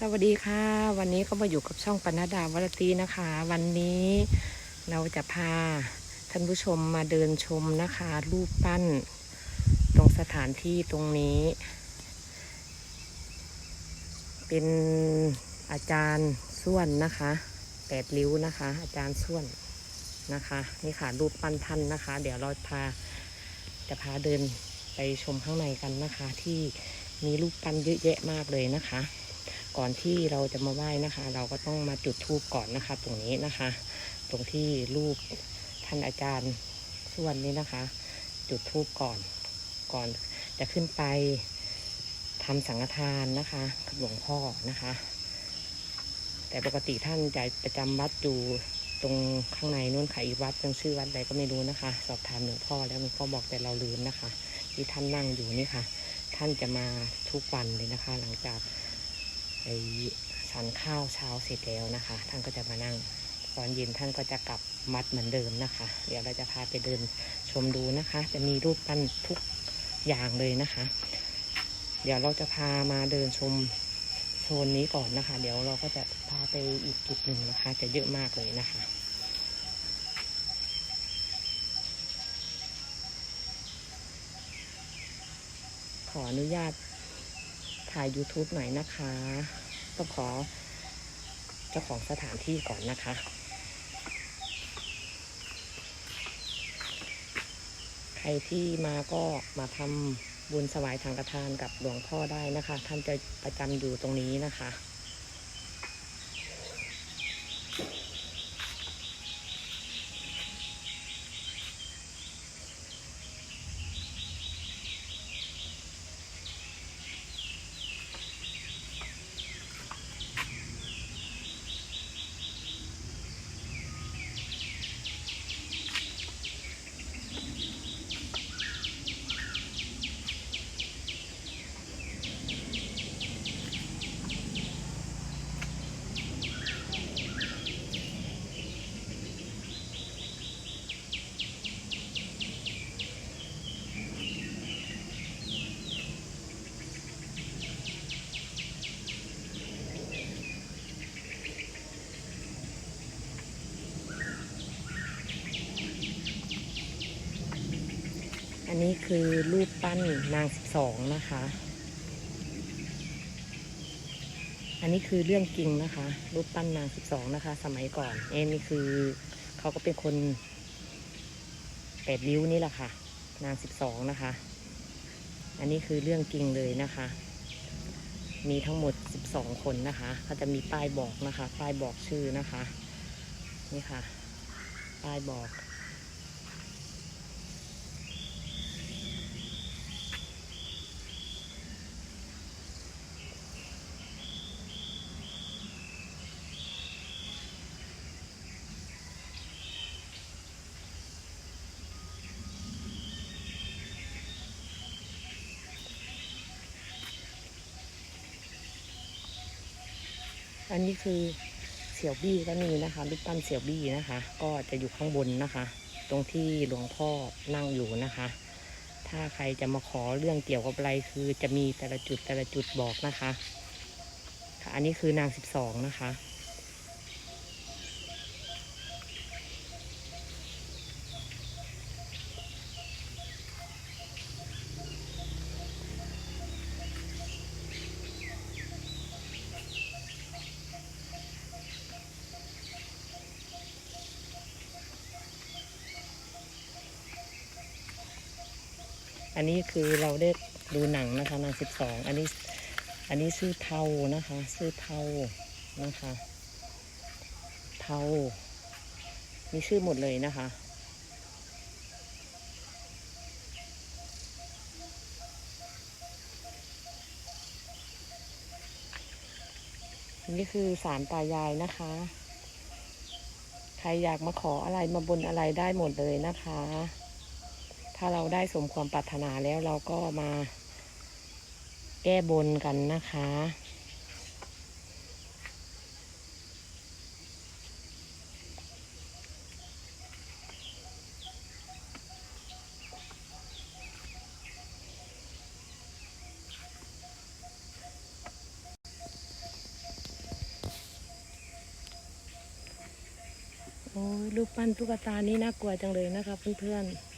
สวัสดีค่ะ วันนี้ก็มาอยู่กับช่องปนดดาวรตีนะคะ วันนี้เราจะพาท่านผู้ชมมาเดินชมนะคะ รูปปั้น ตรงสถานที่ตรงนี้ เป็นอาจารย์ส้วนนะคะแปดริ้วนะคะ อาจารย์ส้วนนะคะ นี่ค่ะรูปปั้นท่านนะคะ เดี๋ยวเราพาจะพาเดินไปชมข้างในกันนะคะ ที่มีรูปปั้นเยอะแยะมากเลยนะคะ ก่อนที่เราจะมาไหว้นะคะ เราก็ต้องมาจุดธูปก่อนนะคะ ตรงนี้นะคะ ตรงที่รูปท่านอาจารย์ส่วนนี้นะคะ จุดธูปก่อนก่อนจะขึ้นไปทำสังฆทานนะคะกับหลวงพ่อนะคะ แต่ปกติท่านจะประจำวัดอยู่ตรงข้างในนู้นค่ะอีกวัดเป็นชื่อวัดใดก็ไม่รู้นะคะ สอบถามหลวงพ่อแล้วหลวงพ่อบอกแต่เราลืมนะคะ ที่ท่านนั่งอยู่นี่ค่ะ ท่านจะมาทุกวันเลยนะคะ หลังจาก ไปฉันข้าวเช้าเสร็จแล้วนะคะ ท่านก็จะมานั่งตอนเย็นท่านก็จะกลับมัดเหมือนเดิมนะคะ เดี๋ยวเราจะพาไปเดินชมดูนะคะ จะมีรูปปั้นทุกอย่างเลยนะคะ เดี๋ยวเราจะพามาเดินชมโซนนี้ก่อนนะคะ เดี๋ยวเราก็จะพาไปอีกจุดหนึ่งนะคะ จะเยอะมากเลยนะคะขออนุญาต ถ่าย YouTube หน่อยนะคะต้องขอเจ้าของสถานที่ก่อนนะคะ ใครที่มาก็มาทำบุญสวายทางกระทานกับหลวงพ่อได้นะคะ ท่านจะประจำอยู่ตรงนี้นะคะ คือรูปปั้นนางสิบสองนะคะ อันนี้คือเรื่องจริงนะคะ รูปปั้นนางสิบสองนะคะ สมัยก่อน เอ็นี่คือเขาก็เป็นคนแปดริ้วนี่แหละค่ะ นางสิบสองนะคะ อันนี้คือเรื่องจริงเลยนะคะ มีทั้งหมดสิบสองคนนะคะเขาจะมีป้ายบอกนะคะ ป้ายบอกชื่อนะคะ นี่ค่ะ ป้ายบอก อันนี้คือเสี่ยวบี้ก็มีนะคะรูปปั้นเสี่ยวบี้นะคะ ก็จะอยู่ข้างบนนะคะ ตรงที่หลวงพ่อนั่งอยู่นะคะ ถ้าใครจะมาขอเรื่องเกี่ยวกับอะไรคือจะมีแต่ละจุดแต่ละจุดบอกนะคะ ค่ะ อันนี้คือนางสิบสองนะคะ คือเราได้ดูหนังนะคะนางสิบสองอันนี้อันนี้ชื่อเทานะคะชื่อเทานะคะ เทามีชื่อหมดเลยนะคะนี่คือสารตายายนะคะ ใครอยากมาขออะไรมาบนอะไรได้หมดเลยนะคะ ถ้าเราได้สมความปรารถนาแล้วเราก็มาแก้บนกันนะคะ โอ้รูปปั้นตุ๊กตานี้น่ากลัวจังเลยนะคะเพื่อนๆ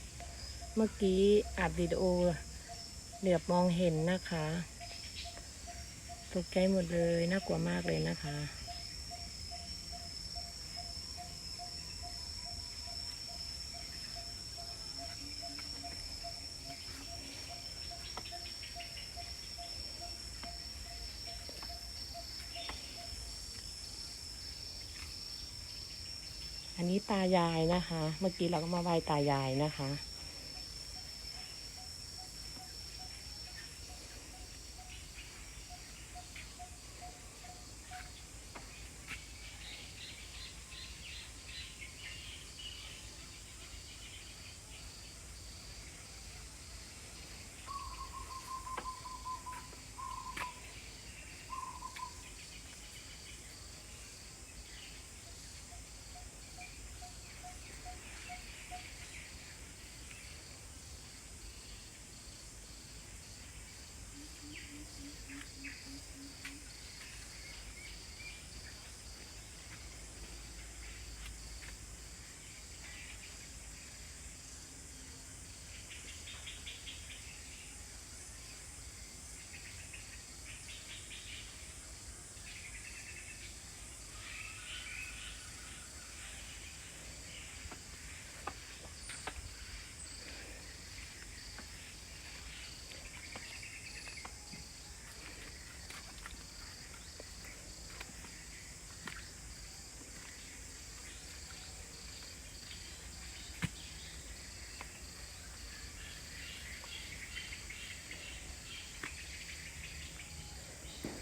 เมื่อกี้อัดวิดีโอเหลือบมองเห็นนะคะตกใจหมดเลยน่ากลัวมากเลยนะคะ อันนี้ตายายนะคะ เมื่อกี้เราก็มาไหว้ตายายนะคะ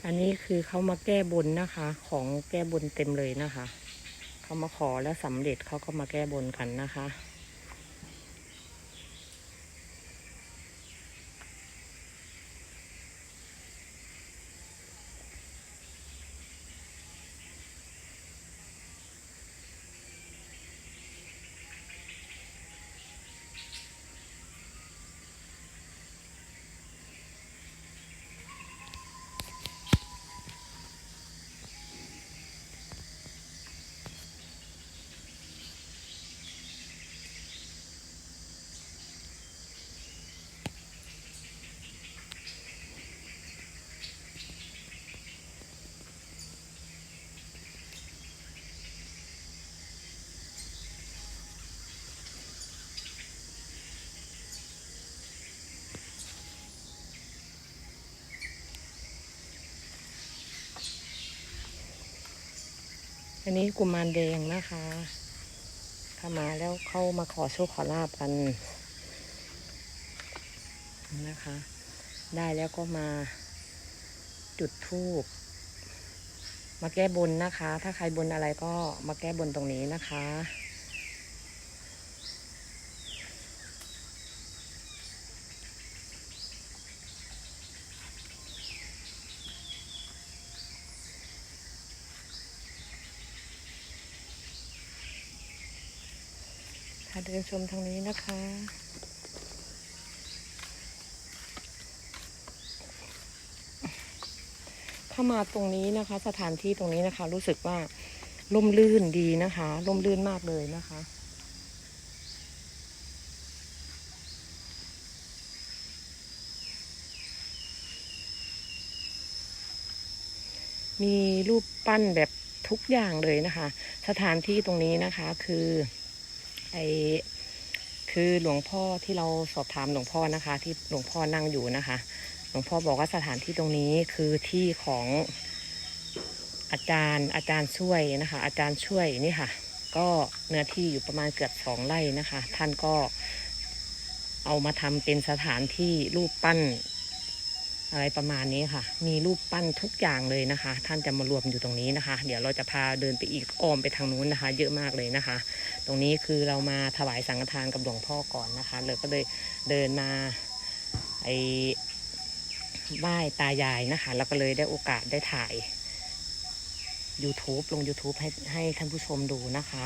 อันนี้คือเขามาแก้บนนะคะ ของแก้บนเต็มเลยนะคะ เขามาขอแล้วสำเร็จเขาก็มาแก้บนกันนะคะ อันนี้กุมารแดงนะคะถ้ามาแล้วเข้ามาขอโชคขอลาบกันนะคะ ได้แล้วก็มาจุดธูปมาแก้บนนะคะ ถ้าใครบนอะไรก็มาแก้บนตรงนี้นะคะ ค่ะเดินชมทางนี้นะคะ เข้ามาตรงนี้นะคะ สถานที่ตรงนี้นะคะ รู้สึกว่าร่มรื่นดีนะคะร่มรื่นมากเลยนะคะมีรูปปั้นแบบทุกอย่างเลยนะคะ สถานที่ตรงนี้นะคะคือ ไอคือหลวงพ่อที่เราสอบถามหลวงพ่อนะคะ ที่หลวงพ่อนั่งอยู่นะคะ หลวงพ่อบอกว่าสถานที่ตรงนี้คือที่ของอาจารย์อาจารย์ช่วยนะคะ อาจารย์ช่วยนี่ค่ะ ก็เนื้อที่อยู่ประมาณเกือบสองไร่นะคะ ท่านก็เอามาทำเป็นสถานที่รูปปั้น อะไรประมาณนี้ค่ะ มีรูปปั้นทุกอย่างเลยนะคะ ท่านจะมารวมอยู่ตรงนี้นะคะ เดี๋ยวเราจะพาเดินไปอีกอ้อมไปทางนู้นนะคะ เยอะมากเลยนะคะ ตรงนี้คือเรามาถวายสังฆทานกับหลวงพ่อก่อนนะคะเลยก็เลยเดินมาไอไหว้ตายายนะคะ แล้วก็เลยได้โอกาสได้ถ่าย YouTube ลง YouTube ให้ให้ท่านผู้ชมดูนะคะ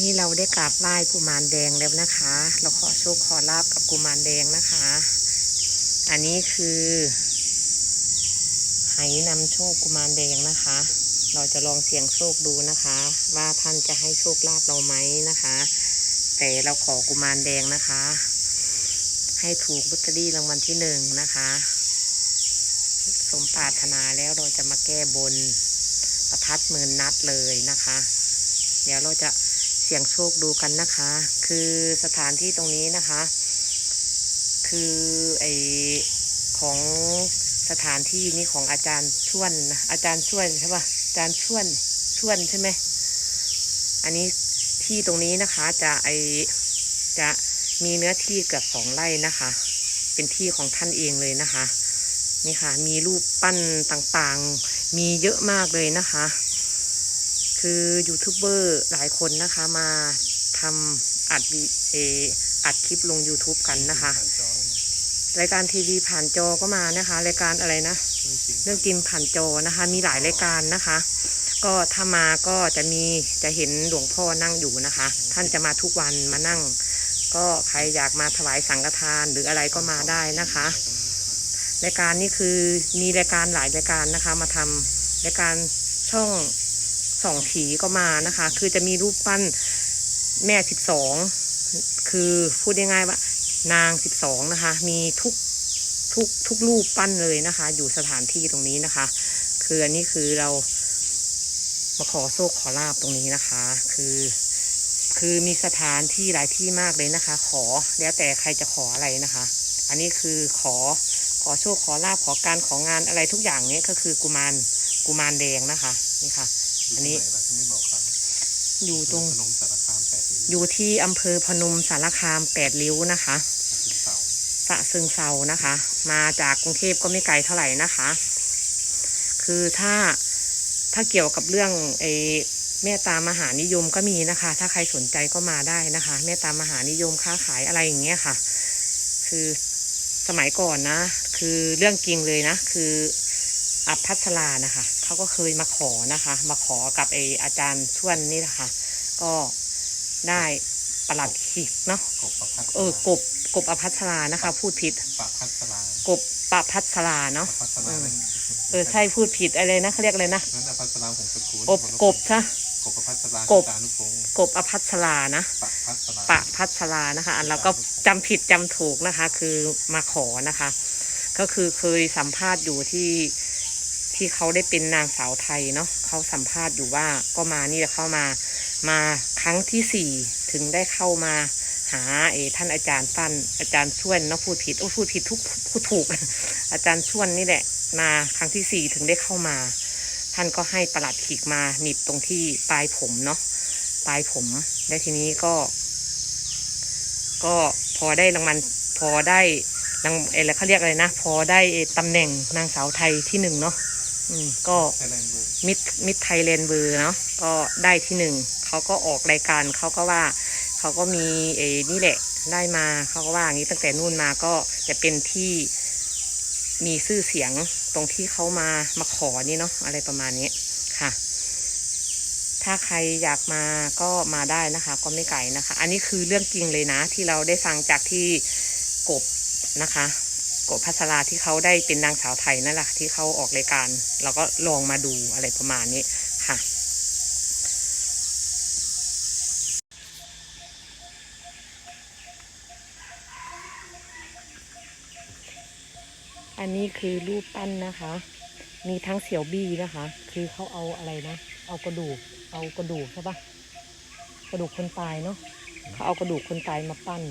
นี่เราได้กราบไหว้กุมารแดงแล้วนะคะ เราขอโชคขอลาบกับกุมารแดงนะคะ อันนี้คือไหนำโชคกุมารแดงนะคะ เราจะลองเสี่ยงโชคดูนะคะ ว่าท่านจะให้โชคลาภเราไหมนะคะ แต่เราขอกุมารแดงนะคะ ให้ถูกลอตเตอรี่รางวัลที่หนึ่งนะคะ สมปรารถนาแล้วเราจะมาแก้บนประทัดหมื่นนัดเลยนะคะ เดี๋ยวเราจะ สี่ยงโชคดูกันนะคะ คือสถานที่ตรงนี้นะคะ คือไอของสถานที่นี้ของอาจารย์ช่วนนะอาจารย์ช่วนใช่ปะอาจารย์ช่วนช่วนใช่ไหมอันนี้ที่ตรงนี้นะคะจะไอจะมีเนื้อที่เกือบสองไร่นะคะ เป็นที่ของท่านเองเลยนะคะ นี่ค่ะ มีรูปปั้นต่างๆ มีเยอะมากเลยนะคะ คือยูทูบเบอร์หลายคนนะคะมาทำอัดวิเออัดคลิปลง YouTube กันนะคะ รายการทีวีผ่านจอก็มานะคะ รายการอะไรนะ เรื่องกินผ่านจอนะคะ มีหลายรายการนะคะ ก็ถ้ามาก็จะมีจะเห็นหลวงพ่อนั่งอยู่นะคะ ท่านจะมาทุกวันมานั่ง ก็ใครอยากมาถวายสังฆทานหรืออะไรก็มาได้นะคะรายการนี้คือมีรายการหลายรายการนะคะ มาทำรายการช่อง สองผีก็มานะคะ คือจะมีรูปปั้นแม่สิบสองคือพูดง่ายๆว่า นางสิบสองนะคะ มีทุกทุกทุกรูปปั้นเลยนะคะ อยู่สถานที่ตรงนี้นะคะ คืออันนี้คือเรามาขอโชคขอลาบตรงนี้นะคะ คือคือมีสถานที่หลายที่มากเลยนะคะ ขอแล้วแต่ใครจะขออะไรนะคะ อันนี้คือขอขอโชคขอลาบขอการของานอะไรทุกอย่างเนี้ยก็คือกุมารกุมารแดงนะคะ นี่ค่ะ อันนี้ไม่บอกครับอยู่ตรงพนมสารคามแปดริ้วอยู่ที่อำเภอพนมสารคามแปดริ้วนะคะถึงเสาสะซึงเซานะคะ มาจากกรุงเทพก็ไม่ไกลเท่าไหร่นะคะ คือถ้าถ้าเกี่ยวกับเรื่องไอ้เมตตามหานิยมก็มีนะคะ ถ้าใครสนใจก็มาได้นะคะเมตตามหานิยมค้าขายอะไรอย่างเงี้ยค่ะ คือสมัยก่อนนะ คือเรื่องจริงเลยนะ คืออภัสรานะคะ เขาก็เคยมาขอนะคะ มาขอกับไออาจารย์ช่วนนี่นะคะก็ได้ประหลัดขีกเนาะกบประพัดเออกบกบอภัสรานะคะ พูดผิดปะพัสลากบประพัสราเนาะปะพัสลานั่นเออใช่พูดผิดอะไรนะเขาเรียกอะไรนะนั่นอภัสลาของตระกูลอบกบซะกบประพัสลากบตานุพงศ์กบอภัสรานะปะพัสลาปะพัสรานะคะอันเราก็จำผิดจำถูกนะคะ คือมาขอนะคะ ก็คือเคยสัมภาษณ์อยู่ที่ ที่เขาได้เป็นนางสาวไทยเนาะเขาสัมภาษณ์อยู่ว่าก็มานี่เข้ามามาครั้งที่สี่ถึงได้เข้ามาหาเอท่านอาจารย์ปั้นอาจารย์ช่วนเนาะพูดผิดโอ้พูดผิดทุกพูดถูก อาจารย์ช่วนนี่แหละ มาครั้งที่สี่ถึงได้เข้ามา ท่านก็ให้ประหลัดขีกมาหนีบตรงที่ปลายผมเนาะปลายผมและทีนี้ก็ ก็พอได้รางวัลพอได้รางเอะไรเขาเรียกอะไรนะ พอได้ตำแหน่งนางสาวไทยที่หนึ่งเนาะ อืมก็ไทยแลนด์เบอร์มิดมิดไทยแลนด์เบอร์เนาะก็ได้ที่หนึ่งเขาก็ออกรายการเขาก็ว่าเขาก็มีเอนี่แหละได้มาเขาก็ว่าอย่างนี้ตั้งแต่นู่นมาก็จะเป็นที่มีชื่อเสียงตรงที่เขามามาขอนี่เนาะอะไรประมาณนี้ค่ะ ถ้าใครอยากมาก็มาได้นะคะ ก็ไม่ไกลนะคะ อันนี้คือเรื่องจริงเลยนะ ที่เราได้ฟังจากที่กบนะคะ กบพัสราที่เขาได้เป็นนางสาวไทยนั่นแหละที่เขาออกรายการ เราก็ลองมาดูอะไรประมาณนี้ค่ะ อันนี้คือรูปปั้นนะคะ มีทั้งเสี่ยวบี้นะคะ คือเขาเอาอะไรนะ เอากระดูก เอากระดูกใช่ปะกระดูกคนตายเนาะเขาเอากระดูกคนตายมาปั้น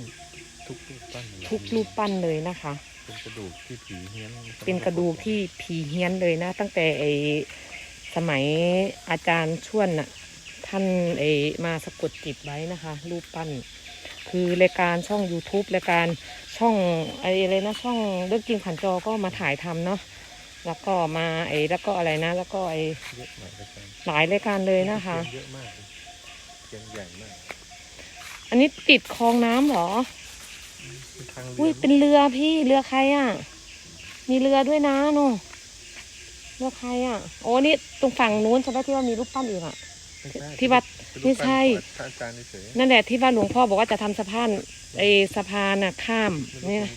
ทุกรูปปั้นทุกรูปปั้นเลยนะคะ เป็นกระดูกที่ผีเฮี้ยนเป็นกระดูกที่ผีเฮี้ยนเลยนะ ตั้งแต่ไอสมัยอาจารย์ช่วนน่ะท่านไอมาสะกดจิตไว้นะคะ รูปปั้น คือรายการช่อง YouTube รายการช่องไออะไรนะช่องเรื่องจริงผ่านจอก็มาถ่ายทำเนาะแล้วก็มาไอแล้วก็อะไรนะ แล้วก็ไอเยอะมากเลยครับหลายรายการเลยนะคะ เยอะมากเลยเกมใหญ่มาก อันนี้ติดคลองน้ำเหรอ เป็นทางอุ้ยเรือเป็นเรือพี่เรือใครอะ มีเรือด้วยนะโนเรือใครอะโอ้นี่ตรงฝั่งนู้นใช่ไหมที่ว่ามีรูปปั้นอีกอะใไม่ใช่ที่วัด เป็นรูปไม่ใช่ปั้นของอาจารย์เฉยนั่นแหละที่ว่าหลวงพ่อบอกว่าจะทำสะพานไอสะพานน่ะข้ามๆเนี่ย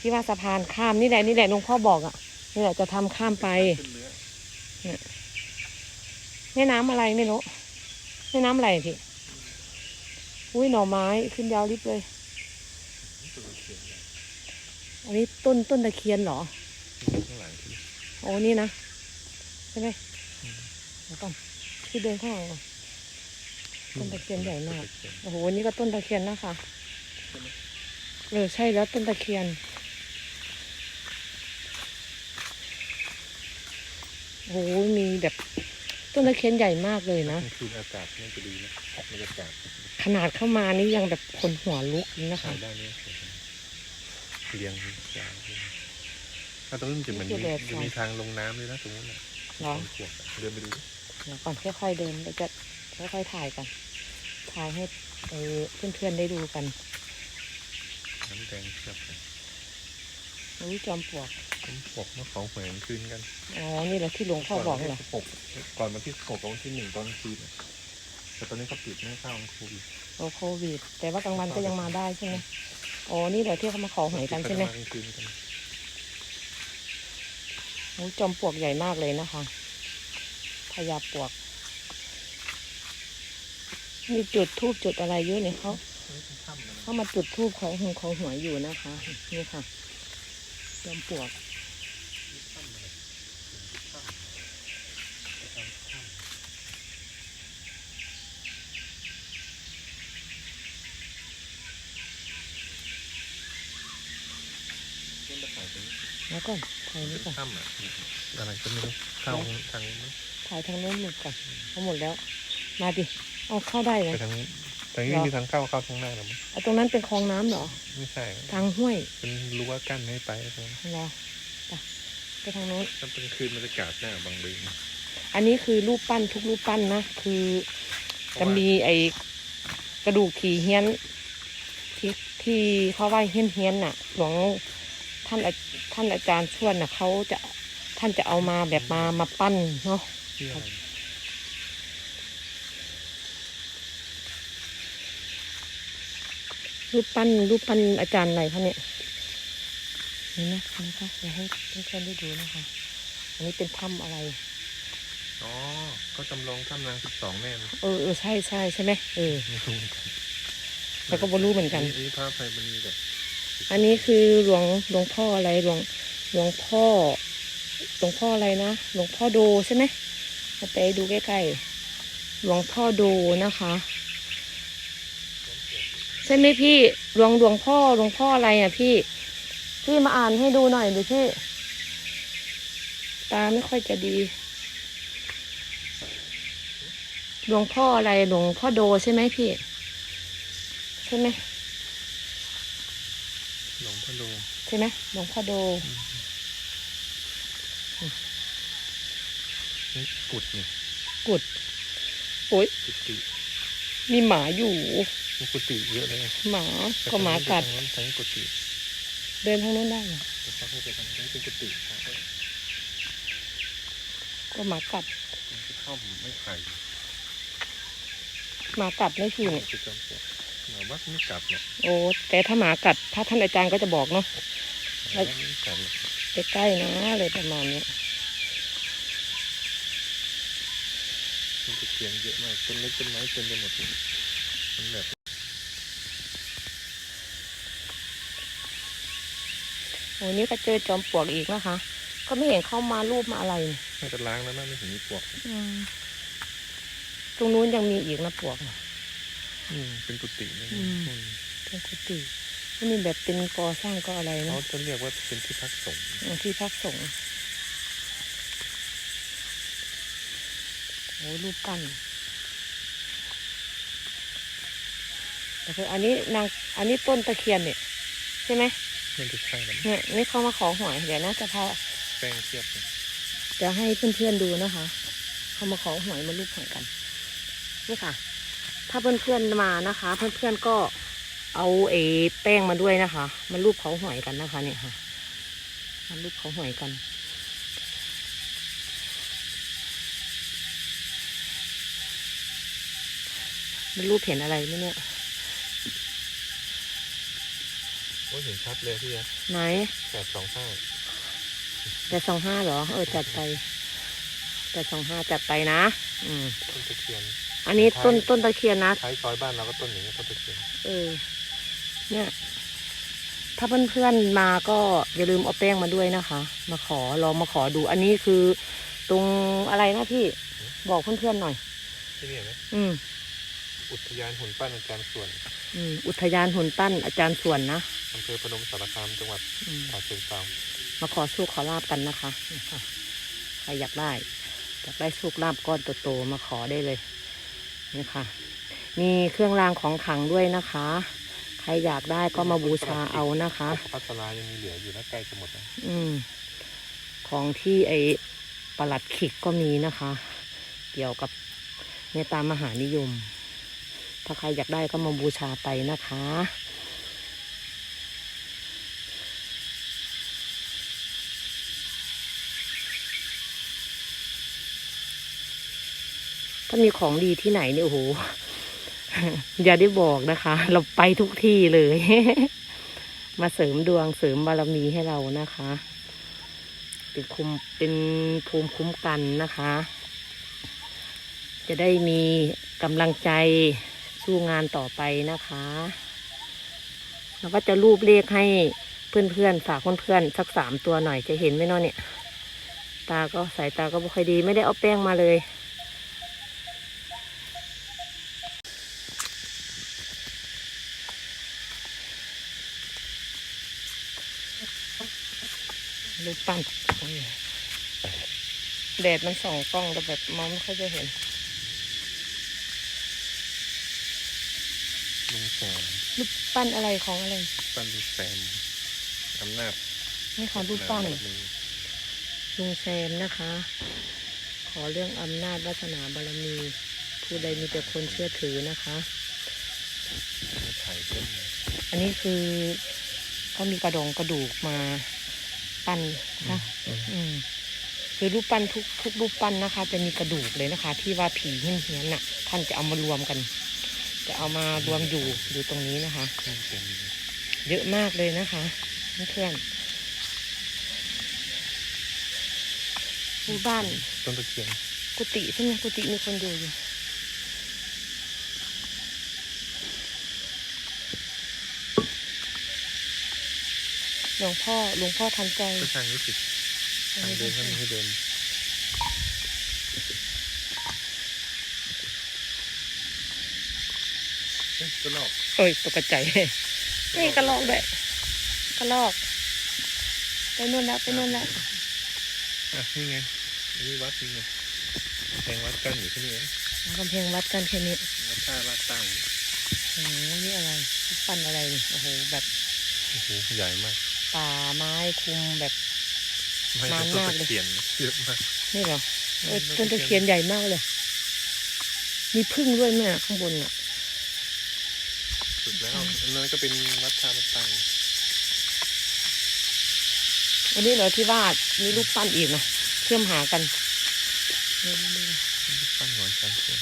ที่ว่าสะพานข้ามนี่แหละนี่แหละหลวงพ่อบอกอะนี่แหละจะทำข้ามไปขึ้นเรือแม่น้ำอะไรไม่รู้แม่น้ำอะไรพี่อุ้ยหน่อไม้ขึ้นยาวริบเลย ตัวเขียนใหญ่ อันนี้ต้นต้นตะเคียนเหรอข้างหลังที่โอ้นี่นะใช่ไหมเดี๋ยวก่อนที่เดินข้างหลังก่อนต้นตะเคียนใหญ่มากต้นตะเคียนโอ้โหนี่ก็ต้นตะเคียนนะคะเออใช่แล้วต้นตะเคียนโอ้โหมีแบบต้นตะเคียนใหญ่มากเลยนะกลางคืนอากาศน่าจะดีนะบรรยากาศขนาดเข้ามานี่ยังแบบคนหัวลุกเลยนะคะถ่ายได้ เนี่ยสวยนะเรียงยาวเลยถ้าตรงนี้นมันจะเหมือนนี่มีคือแดดจะมีทางลงน้ำเลยนะตรงนู้นน่ะเหรอตรงขวดอะเดินไปดูดิเดี๋ยวก่อนค่อยๆเดินเดี๋ยวจะค่อยๆถ่ายกันถ่ายให้เอ่อเพื่อนๆได้ดูกันน้ำแดงเทียบเลยอุ้ยจอมปลวกผมบอกว่าของแหวนคืนกันอ๋อนี่แหละที่หลวงพ่อบอกเหรอหกก่อนวันที่หกกับวันที่หนึ่งตอนกลางคืนน่ะแต่ตอนนี้เขาปิดไม่ให้เข้ากลางคืนโอโควิด แต่ว่ากลางวันก็ยังมาได้ใช่ไหม อ๋อ นี่แหละที่เขามาขอหวยกันใช่ไหมเขาจะากลางคืนกันโอ้จอมปลวกใหญ่มากเลยนะคะพญาปลวก มีจุดทูบจุดอะไรเยอะเนี่ยเขาเขามาจุดทูบของหงของหวยอยู่นะคะ นี่ค่ะจอมปลวก ถ้ำอะไรเป็นถ้ำเป็นถ้ำ ต้นตะไคร้ตรงนี้ แล้ว ก่อนถ่ายเป็นี้นก่อนถ้ำอะอะไรก็ไม่รู้เข้าทางนู้นมั้งถ่ายทางโน้นหมดก่อนเอาหมดแล้ว มาดิเอาเข้าได้ไหมไปทางนู้นทางนี้มีทางเข้าเข้าทางหน้าหรือมั้งเอาตรงนั้นเป็นคลองน้ำเหรอ ไม่ใช่ ทางห้วย เป็นรั้วกั้นไม่ให้ไปตรงนั้นเหรอไปไปทางโน้นถ้าเป็นคืนบรรยากาศหน้าบางเบงอันนี้คือรูปปั้นทุกรูปปั้นนะ คือจะมีไอ้กระดูกผีเฮี้ยนที่ที่เขาว่าเฮี้ยนเฮี้ยนๆน่ะ หลวง ท่านอาท่านอาจารย์ชวนน่ะเขาจะท่านจะเอามาแบบมามาปั้นเนาะที่อะไรรูปปั้นรูปปั้นอาจารย์อะไรคะเนี่ยนี่นะคะนะคะเดี๋ยวให้เพื่อนๆได้ดูนะคะ อันนี้เป็นถ้ำอะไร อ๋อ ก็จำลองถ้ำนางสิบสองแน่นะเออเออใช่ใช่ใช่ไหมเออไม่รู้เหมือนกันแล้วก็บรู้เหมือนกันนี่พระไพมณีแบบ อันนี้คือหลวงหลวงพ่ออะไรหลวงหลวงพ่อหลวงพ่ออะไรนะหลวงพ่อโดใช่ไหมเอาไปดูใกล้ๆหลวงพ่อโดนะคะ ใช่ไหมพี่หลวงหลวงพ่อหลวงพ่ออะไรอะพี่ พี่มาอ่านให้ดูหน่อยดิพี่ ตาไม่ค่อยจะดีหลวงพ่ออะไรหลวงพ่อโดใช่ไหมพี่ ใช่ไหม หลวงพ่อโลใช่ไหมหลวงพ่อโดนี่กุดนี่กุดโอ้ยกุฏิมีหมาอยู่มีกุฏิเยอะเลยหมาก็หมากัดทางนู้นทางนี้กุฏิเดินทางนู้นได้เหรอแต่เขาให้ไปทางนี้เป็นกุฏิครับก็หมากัดมันจะเข้าไม่ไผ่หมากัดไม่พี่เนี่ย จะจำปวดหมาวัดไม่กลับเนี่ยโอ้แต่ถ้าหมากัดถ้าท่านอาจารย์ก็จะบอกเนาะหมาวัดไม่กลับหรอกใกล้ๆนะอะไรประมาณเนี้ยมันจะเทียนเยอะมากต้นเล็กต้นไม้เต็มไปหมดเลยมันแบบโอ้นี่ก็เจอจอมปลวกอีกนะคะ ก็ไม่เห็นเข้ามารูปมาอะไรเนี่ยน่าจะล้างแล้วนะไม่เห็นมีปลวก อืมตรงนู้นยังมีอีกนะปลวกน่ะ อืมเป็นกุฏินะอืม อืมเป็นกุฏิก็มีแบบเป็นก่อสร้างก็อะไรเขานะจะเรียกว่าเป็นที่พักสงฆ์อืมที่พักสงฆ์โอ้รูปปั้นแต่คืออันนี้นางอันนี้ต้นตะเคียนเนี่ยใช่ไหมมันจะใช่ไหมเนี่ยนี่เขามาขอหวยเดี๋ยวนะจะพา แป้งเทียบเลยจะให้เพื่อนๆดูนะคะ เขามาขอหวยมารูปหวยกัน นี่ค่ะ ถ้าเพื่อนๆมานะคะ เพื่อนๆก็เอาเอแป้งมาด้วยนะคะมารูปเขาหวยกันนะคะ เนี่ยค่ะมารูปเขาหวยกันนไม่รู้เห็นอะไรไหมเนี่ยโอ้ยเห็นชัดเลยพี่อะไหนแปดสองห้าแต่สองห้าเหรอ เออจัดไปแต่สองห้าจัดไปนะ อืมต้นตะเคียน อันนี้ต้นต้นตะเคียนนะท้ายซอยบ้านเราก็ต้นอย่างนี้ต้นตะเคียนเออ เนี่ย ถ้าเพื่อนๆมาก็อย่าลืมเอาแป้งมาด้วยนะคะ มาขอลองมาขอดู อันนี้คือ ตรงอะไรนะพี่บอกเพื่อนๆหน่อยที่นี่เห็นไหมอืมอุทยานหุ่นปั้นอาจารย์ส่วน อืมอุทยานหุ่นปั้นอาจารย์ส่วนนะอำเภอพนมสารคามจังหวัดอืมฉะเชิงเทรามาขอโชคขอลาบกันนะคะใครอยากได้อยากได้โชคลาบก้อนโตๆมาขอได้เลย นี่ค่ะ มีเครื่องรางของขลังด้วยนะคะ ใครอยากได้ก็มาบูชาเอานะคะพัสลายังมีเหลืออยู่นะใกล้จะหมดแล้วอืม ของที่ไอประหลัดขิกก็มีนะคะ เกี่ยวกับเมตตามหานิยม ถ้าใครอยากได้ก็มาบูชาไปนะคะ ถ้ามีของดีที่ไหนเนี่ยโอ้โหอย่าได้บอกนะคะ เราไปทุกที่เลย มาเสริมดวงเสริมบารมีให้เรานะคะเป็นคุมเป็นภูมิคุ้มกันนะคะ จะได้มีกำลังใจสู้งานต่อไปนะคะแล้วก็จะรูปเลขให้เพื่อนๆฝากเพื่อนๆสักสามตัวหน่อยจะเห็นไหมเนาะเนี่ย ตาก็สายตาก็ไม่ค่อยดี ไม่ได้เอาแป้งมาเลย รู ปปั้นโอ้ยแดดมันส่องกล้องแต่แบบมองไม่ค่อยจะเห็นลุงแซมรูปปั้นอะไรของอะไร ปั้นลุงแซมอำนาจนี่ค่ะรูปปั้นมีลุงแซมนะคะ ขอเรื่องอำนาจวาสนาบารมี ผู้ใดมีแต่คนเชื่อถือนะคะถ่ายเพิ่มเลยอันนี้คือเขามีกระดองกระดูกมา ปั้นนะคะอืมคือรูปปั้นทุกทุกรูปปั้นนะคะ จะมีกระดูกเลยนะคะ ที่ว่าผีเฮี้ยนๆน่ะ ท่านจะเอามารวมกัน จะเอามารวมอยู่อยู่ตรงนี้นะคะเครื่องเต็มเลยเยอะมากเลยนะคะเพื่อนๆหมู่บ้านต้นตะเคียนกุฏิใช่ไหมกุฏิมีคนอยู่อยู่ หลวงพ่อหลวงพ่อทันใจก็ทางนี้สิทางเดินก็มีให้เดินเฮ้ยก็ลอกเอ้ยตกใจนี่กระลอกด้วยกระลอก ไปนู่นแล้วไปนู่นแล้วอะนี่ไงนี่วัดนี่ไงแทงวัดกันอยู่ที่นี่เองเอากำแพงวัดกันแค่นี้วัดท่าลาดตั้งโอ้โหนี่อะไรรูปปั้นอะไรนี่โอ้โห แบบ โอ้โห ใหญ่มาก ป่าไม้คุมแบบ ไม่นานใช่ต้นมากตะเลย เคียนเยอะมาก นี่เหรอเออต้ต้นนตะตะเคีเคียยนนใหญ่มากเลย มีพึ่งด้วยแม่ข้างบนอะ สุดแล้วอันนั้นก็เป็นวัดท่าลาดตั้งอันนี้เหรอที่วาดมีรูปปั้นอีกนะเชื่อมหากันนี่นี่ตั้งหอนกลางเชียง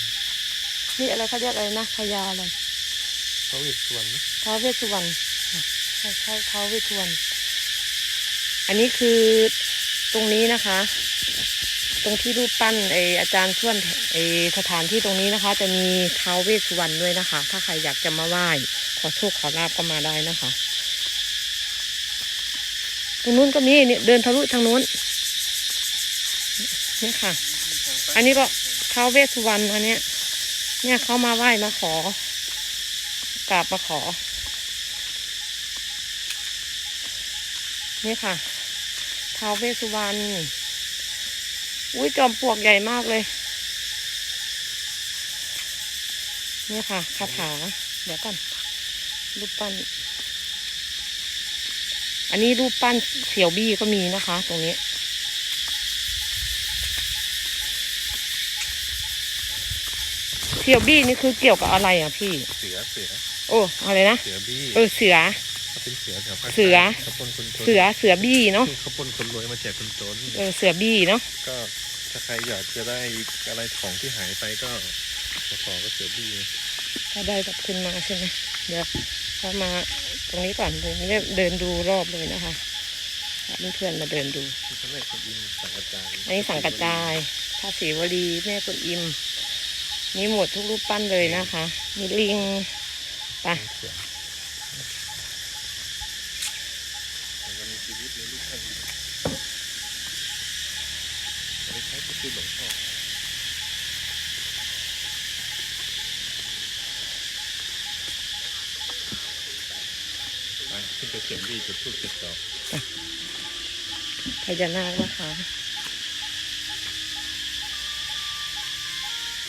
นี่อะไรเขาเรียกอะไรนะพญาอะไร พระเวสสุวรรณนะท้าวเวสสุวรรณอะใช่ใช่ท้าวเวสสุวรรณ อันนี้คือตรงนี้นะคะ ตรงที่รูปปั้นไออาจารย์ส่วนไอสถานที่ตรงนี้นะคะ จะมีท้าวเวสสุวรรณด้วยนะคะ ถ้าใครอยากจะมาไหว้ขอโชคขอลาบก็มาได้นะคะ ตรงนู้นก็มีเนี่ยเดินทะลุทางนู้นนี่ค่ะ อันนี้ก็ท้าวเวสสุวรรณอันเนี้ย เนี่ยเขามาไหว้มาขอกราบมาขอ นี่ค่ะ ท้าวเวสสุวรรณอุ้ยจอมปลวกใหญ่มากเลย นี่ค่ะคาถา เดี๋ยวก่อนรูปปั้น อันนี้รูปปั้นเสี่ยวบี้ก็มีนะคะ ตรงนี้เสี่ยวบี้นี่คือเกี่ยวกับอะไรอะพี่ เสือ เสือ โอ้ อะไรนะ เสือบี้ เออ เสือ เขาเป็นเสือแถวภาคเสือใต้เขาปล้นคนจนเสือเสือบี้เนาะเขาปล้นคนรวยมาแจกคนจน เออเสือบี้เนาะก็ถ้าใครอยากจะได้อะไรของที่หายไปก็ขอขอก็เสือบี้ถ้าได้กลับขึ้นมาใช่ไหมเดี๋ยวเรามาตรงนี้ก่อนตรงนี้เดินดูรอบเลยนะคะพาเพื่อนๆมาเดินดู ที่พระแม่กวนอิมสังกระจายอันนี้สังกัจจายพระศรีวลีแม่กุนอิม มีหมดทุกรูปปั้นเลยนะคะ มีลิง ไปะเขียนแต่วันมีชีวิตในลูกท่านนี้อันนี้ใช้ก็คือหลวงพ่อไปขึ้นไปเขียนดีจุดทูบเจ็ดดอก พ ญานาคนะคะ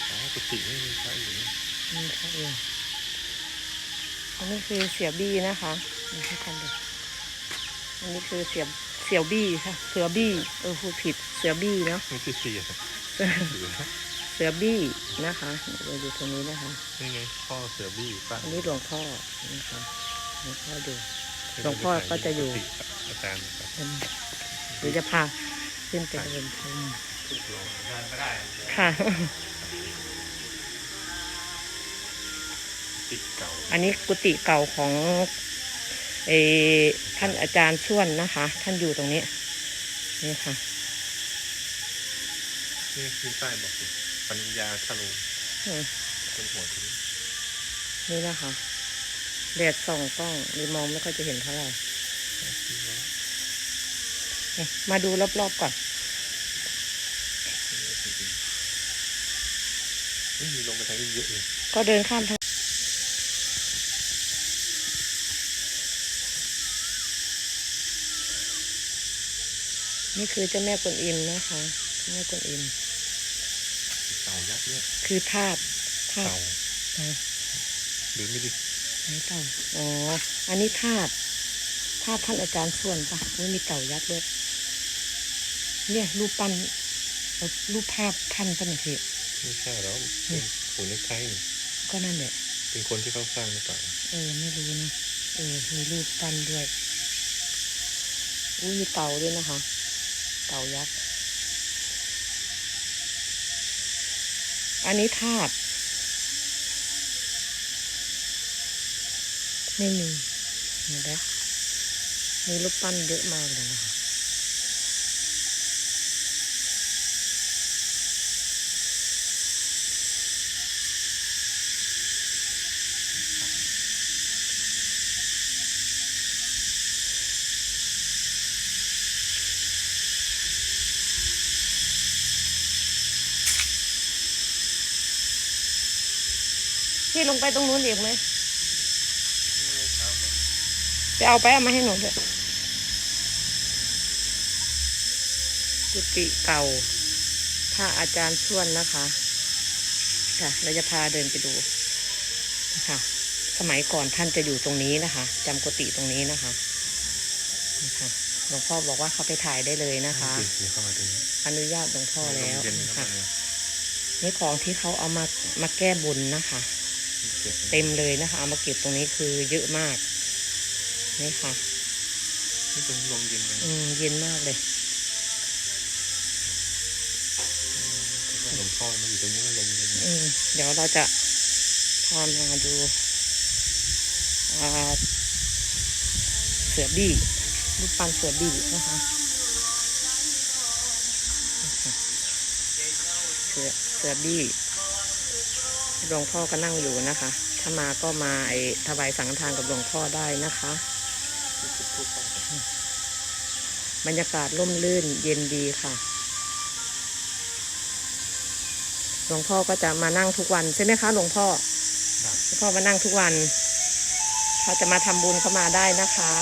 อ๋อกุฏิไม่มีพระอยู่นี่นี่ค่ะเองอันนี้คือเสียบี้นะคะนี่ให้ท่านดูอันนี้คือเสียเสียวบี้ค่ะ เสือบี้เออพูดผิดเสือบี้เนาะไม่ใช่เสียเสือเสือเสือบี้นะคะเราอยู่ตรงนี้นะคะนี่ไงพ่อเสือบี้ป้าอันนี้หลวงพ่อนะคะหลวงพ่อดูหลวงพ่อก็จะอยู่อาจารย์นะครับเดินหรือจะพาขึ้นไปเดินชมทุกโรงงานก็ได้ค่ะ ติดเก่าอันนี้กุฏิเก่าของเออท่านอาจารย์ส่วนนะคะ ท่านอยู่ตรงนี้ นี่ค่ะ นี่คือใต้บอกอยู่ปัญญาชะโลอืมเป็นหัวถึงนี่นะคะแดดส่องกล้องเลยมองไม่ค่อยจะเห็นเท่าไหร่เนี่ย มาดูรอบๆก่อนนี่มีลงไปทางนี้เยอะเลยก็เดินข้ามทางนี่คือเจ้าแม่กวนอิมนะคะเจ้าแม่กวนอิมเต่ายักษ์เนี่ยคือธาตุธาเต่าตุไหนหรือไม่ดิไหนเต่าอ๋ออันนี้ธาตุธาตุท่านอาจารย์ส่วนปะอุ๊ยมีเต่ายักษ์ด้วย เนี่ยรูปปั้นเอารูปภาพท่านเป็นเหตุไม่ใช่แล้วเป็นหุ่นในไทยนี่ก็นั่นแหละ เป็นคนที่เขาสร้างหรือเปล่าเออ ไม่รู้นะ เออ มีรูปปั้นด้วยอุ้ยมีเต่าด้วยนะคะ เต่ายักษ์ อันนี้ธาตุไม่มีเห็นไหมมีรูปปั้นเยอะมากเลยนะคะ ไปตรงนู้นอีกไหมไปเอาไปเอามาให้หนูด้วยกุฏิเก่าพระอาจารย์ส่วนนะคะ ค่ะ เราจะพาเดินไปดูนะคะ สมัยก่อนท่านจะอยู่ตรงนี้นะคะจำกุฏิตรงนี้นะคะนี่ค่ะหลวงพ่อบอกว่าเขาไปถ่ายได้เลยนะคะเดี๋ยวเข้ามาตรงนี้อนุญาตหลวงพ่อแล้วเย็นนะเข้าคะมาเลยนี่ของที่เขาเอามามาแก้บนนะคะ เก็บเต็มเลยนะคะเอามาเก็บตรงนี้คือเยอะมากนี่ค่ะนี่ตรงลมเย็นกันอืมเย็นมากเลยหลวงพ่อมาอยู่ตรงนี้ก็ลมเย็นอืมเดี๋ยวเราจะพามาดูอ่าเสือบี้รูปปั้นเสือบี้นะคะนี่ค่ะเสือเสือบี้ หลวงพ่อก็นั่งอยู่นะคะ ถ้ามาก็มาไอถวายสังฆทานกับหลวงพ่อได้นะคะจุดทูบต้องกันบรรยากาศร่มรื่นเย็นดีค่ะ หลวงพ่อก็จะมานั่งทุกวันใช่ไหมคะ หลวงพ่อ หลวงพ่อมานั่งทุกวัน ถ้าจะมาทำบุญก็มาได้นะคะ